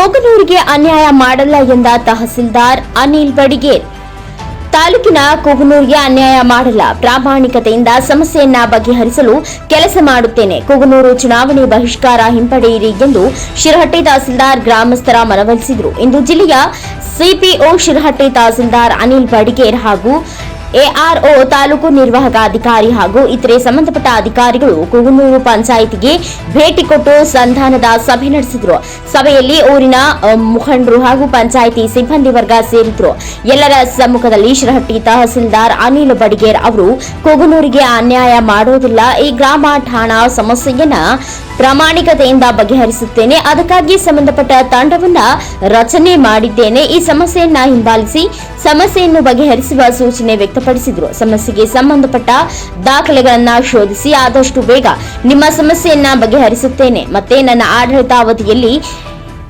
ಕೋಗನೂರಿಗೆ ಅನ್ಯಾಯ ಮಾಡಲ್ಲ ಎಂದ ತಹಸೀಲ್ದಾರ್ ಅನಿಲ್ ಬಡಿಗೇರ್ ತಾಲೂಕಿನ ಕುಗನೂರಿಗೆ ಅನ್ಯಾಯ ಮಾಡಲ್ಲ. ಪ್ರಾಮಾಣಿಕತೆಯಿಂದ ಸಮಸ್ಯೆಯನ್ನ ಬಗೆಹರಿಸಲು ಕೆಲಸ ಮಾಡುತ್ತೇನೆ. ಕುಗನೂರು ಚುನಾವಣೆ ಬಹಿಷ್ಕಾರ ಹಿಂಪಡೆಯಿರಿ ಎಂದು ಶಿರಹಟ್ಟಿ ತಹಸೀಲ್ದಾರ್ ಗ್ರಾಮಸ್ಥರ ಮನವೊಲಿಸಿದರು. ಇಂದು ಜಿಲ್ಲೆಯ ಸಿಪಿಒ ಶಿರಹಟ್ಟಿ ತಹಸೀಲ್ದಾರ್ ಅನಿಲ್ ಬಡಿಗೇರ್ ಹಾಗೂ ಎಆರ್ಒ ತಾಲೂಕು ನಿರ್ವಾಹಕ ಅಧಿಕಾರಿ ಹಾಗೂ ಇತರೆ ಸಂಬಂಧಪಟ್ಟ ಅಧಿಕಾರಿಗಳು ಕುಗುನೂರು ಪಂಚಾಯಿತಿಗೆ ಭೇಟಿ ಕೊಟ್ಟು ಸಂಧಾನದ ಸಭೆ ನಡೆಸಿದ್ರು. ಸಭೆಯಲ್ಲಿ ಊರಿನ ಮುಖಂಡರು ಹಾಗೂ ಪಂಚಾಯಿತಿ ಸಿಬ್ಬಂದಿ ವರ್ಗ ಸೇರಿದ್ರು. ಎಲ್ಲರ ಸಮ್ಮುಖದಲ್ಲಿ ಶಿರಹಟ್ಟಿ ತಹಸೀಲ್ದಾರ್ ಅನಿಲ್ ಬಡಿಗೇರ್ ಅವರು, ಕುಗುನೂರಿಗೆ ಅನ್ಯಾಯ ಮಾಡೋದಿಲ್ಲ. ಈ ಗ್ರಾಮ, ಠಾಣಾ ಸಮಸ್ಯೆಯನ್ನ ಪ್ರಾಮಾಣಿಕತೆಯಿಂದ ಬಗೆಹರಿಸುತ್ತೇನೆ. ಅದಕ್ಕಾಗಿ ಸಂಬಂಧಪಟ್ಟ ತಂಡವನ್ನ ರಚನೆ ಮಾಡಿದ್ದೇನೆ. ಈ ಸಮಸ್ಯೆಯನ್ನ ಹಿಂಬಾಲಿಸಿ ಸಮಸ್ಯೆಯನ್ನು ಬಗೆಹರಿಸುವ ಸೂಚನೆ ವ್ಯಕ್ತಪಡಿಸಿದರು. ಸಮಸ್ಯೆಗೆ ಸಂಬಂಧಪಟ್ಟ ದಾಖಲೆಗಳನ್ನ ಶೋಧಿಸಿ ಆದಷ್ಟು ಬೇಗ ನಿಮ್ಮ ಸಮಸ್ಯೆಯನ್ನ ಬಗೆಹರಿಸುತ್ತೇನೆ. ಮತ್ತೆ ನನ್ನ ಆಡಳಿತಾವಧಿಯಲ್ಲಿ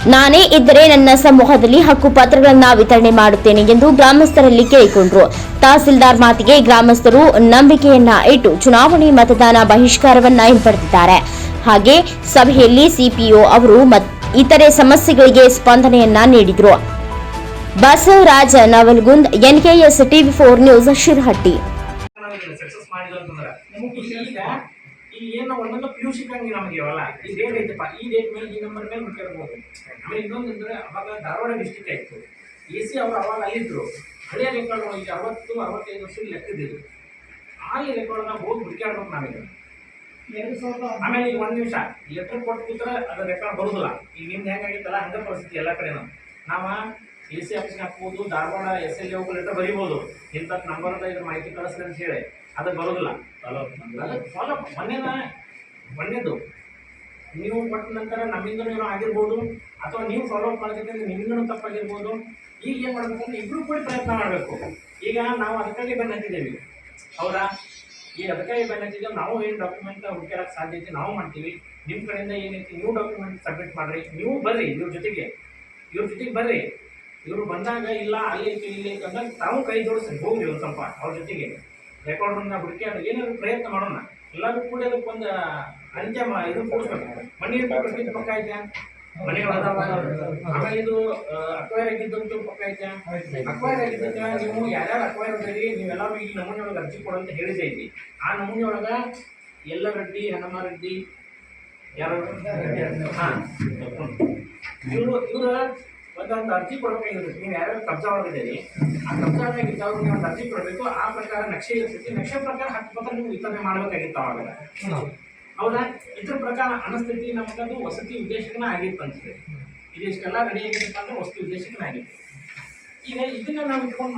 ನಾನೇ ಇದ್ದರೆ ನನ್ನ ಸಮೂಹದಲ್ಲಿ ಹಕ್ಕು ಪತ್ರಗಳನ್ನ ವಿತರಣೆ ಮಾಡುತ್ತೇನೆ ಎಂದು ಗ್ರಾಮಸ್ಥರಲ್ಲಿ ಕೇಳಿಕೊಂಡ್ರು. ತಹಸೀಲ್ದಾರ್ ಮಾತಿಗೆ ಗ್ರಾಮಸ್ಥರು ನಂಬಿಕೆಯನ್ನ ಇಟ್ಟು ಚುನಾವಣೆ ಮತದಾನ ಬಹಿಷ್ಕಾರವನ್ನ ಹಿಂಪಡೆದಿದ್ದಾರೆ. ಹಾಗೆ ಸಭೆಯಲ್ಲಿ ಸಿಪಿಒ ಅವರು ಇತರೆ ಸಮಸ್ಯೆಗಳಿಗೆ ಸ್ಪಂದನೆಯನ್ನ ನೀಡಿದ್ರು. Basavaraja Navalgund NKS TV four news Shirahatti. ಆಮೇಲೆ ಈಗ ಒಂದು ನಿಮಿಷ ಲೆಟರ್ ಕೊಟ್ಟು ಕೂತ್ರೆ ಅದು ರೆಕಾರ್ಡ್ ಬರುದಿಲ್ಲ. ಈಗ ನಿಮ್ದು ಹೆಂಗಾಗಿತ್ತಲ್ಲ ಹಂಗೆ ಪರಿಸ್ಥಿತಿ ಎಲ್ಲ ಕಡೆನೂ. ನಾವ ಎ ಸಿ ಆಫೀಸ್ಗೆ ಹಾಕ್ಬೋದು ಧಾರವಾಡ ಎಸ್ ಎಲ್ ಹೋಗಿ ಲೆಟರ್ ಬರೀಬಹುದು ಇಂಥ ನಂಬರ್ದ ಇದ್ರ ಮಾಹಿತಿ ಕಳಿಸ್ರಿ ಅಂತ ಹೇಳಿ. ಅದು ಬರೋದಿಲ್ಲ. ಫಾಲೋ ಮೊನ್ನೆನ ಮೊನ್ನೆದು ನೀವು ಕೊಟ್ಟ ನಂತರ ನಮ್ಮಿಂದ ಏನೋ ಆಗಿರ್ಬೋದು ಅಥವಾ ನೀವು ಫಾಲೋ ಅಪ್ ಮಾಡ್ತಿದ್ರೆ ನಿಮ್ಮಿಂದನೂ ತಪ್ಪಾಗಿರ್ಬೋದು. ಈಗ ಏನು ಮಾಡ್ಬೇಕಂದ್ರೆ ಇಬ್ರು ಕೂಡ ಪ್ರಯತ್ನ ಮಾಡಬೇಕು. ಈಗ ನಾವು ಅದಕ್ಕಾಗಿ ಬೆನ್ನ ಹತ್ತಿದ್ದೇವೆ ಹೌದಾ? ಅದಕ್ಕಾಗಿ ಬೆನ್ನ ಹತ್ತಿದ್ದೇವೆ ನಾವು ಏನು ಡಾಕ್ಯುಮೆಂಟ್ ಸಾಧ್ಯ ಸಾಧ್ಯತೆ ನಾವು ಮಾಡ್ತೀವಿ. ನಿಮ್ಮ ಕಡೆಯಿಂದ ಏನೈತಿ, ನೀವು ಡಾಕ್ಯುಮೆಂಟ್ ಸಬ್ಮಿಟ್ ಮಾಡ್ರಿ. ನೀವು ಬರ್ರಿ, ಇವ್ರ ಜೊತೆಗೆ. ಇವ್ರ ಜೊತೆಗೆ ಬರ್ರಿ. ಇವರು ಬಂದಾಗ ಇಲ್ಲ, ಅಲ್ಲಿ ಐತಿ, ಇಲ್ಲಿ ಐತಿ ಅಂದಾಗ ತಾವು ಕೈ ಜೋಡಿಸ್ರಿ. ಹೋಗ್ರಿ ಒಂದು ಸ್ವಲ್ಪ, ಅವ್ರ ಜೊತೆಗೆ. ರೆಕಾರ್ಡ್ ಹುಡುಕಿ ಅದು ಏನಾದ್ರು ಪ್ರಯತ್ನ ಮಾಡೋಣ. ಎಲ್ಲರೂ ಕೂಡ ಅದಕ್ಕೊಂದು ಅಂತ್ಯ ಇದು ಕೊಡಿಸ್ಬೇಕು. ಕಟ್ಟಿದ ಪಕ್ಕ ಐತೆ ಮನೆ ವಾತಾವರಣ ಆಮೇಲೆ ಇದು ಅಕ್ವೈರ್ ಆಗಿದ್ದಂತೂ ಪಕ್ಕ ಐತೆ ಅಕ್ವೈರ್ ಆಗಿದ್ದಂತ ನೀವು ಯಾರ್ಯಾರು ಅಕ್ವೈರ್ ಅದರಿ ನೀವೆಲ್ಲರೂ ಈ ನಮೂನೆ ಒಳಗೆ ಅರ್ಜಿ ಕೊಡು ಅಂತ ಹೇಳಿದೆ ಐತಿ ಆ ನಮೂನೆ ಒಳಗೆ ಎಲ್ಲ ರೆಡ್ಡಿ ಹನುಮ ರೆಡ್ಡಿ ಯಾರು ಹಾಂ. ಇವರು, ಇವರ ಒಂದೊಂದು ಅರ್ಜಿ ಕೊಡಬೇಕಾಗಿರುತ್ತೆ. ನೀವು ಯಾರ್ಯಾರು ಕಬ್ಜಾ ಒಳಗಿದ್ದೀರಿ ಆ ಕಬ್ಜಾ ಆಗಿದ್ದವ್ರು ನೀವು ಅರ್ಜಿ ಕೊಡಬೇಕು. ಆ ಪ್ರಕಾರ ನಕ್ಷೆ ಇರ್ತೈತಿ. ನಕ್ಷೆ ಪ್ರಕಾರ ಹತ್ತು ಪತ್ರ ನೀವು ವಿತರಣೆ ಮಾಡಬೇಕಾಗಿತ್ತು ಅವಾಗ. ಹೌದಾ? ಇದ್ರ ಪ್ರಕಾರ ಅನಸ್ಥಿತಿ ನಮಗದು ವಸತಿ ಉದ್ದೇಶಕನ ಆಗಿತ್ತು ಅನ್ಸುತ್ತೆ ಇದಿಷ್ಟೆಲ್ಲ ರೆಡಿ ಆಗಿದ್ದಪ್ಪ ಅಂದ್ರೆ ವಸತಿ ಉದ್ದೇಶಕನ ಆಗಿತ್ತು. ಈಗ ಇದನ್ನ ನಾವು ಇಟ್ಕೊಂಡು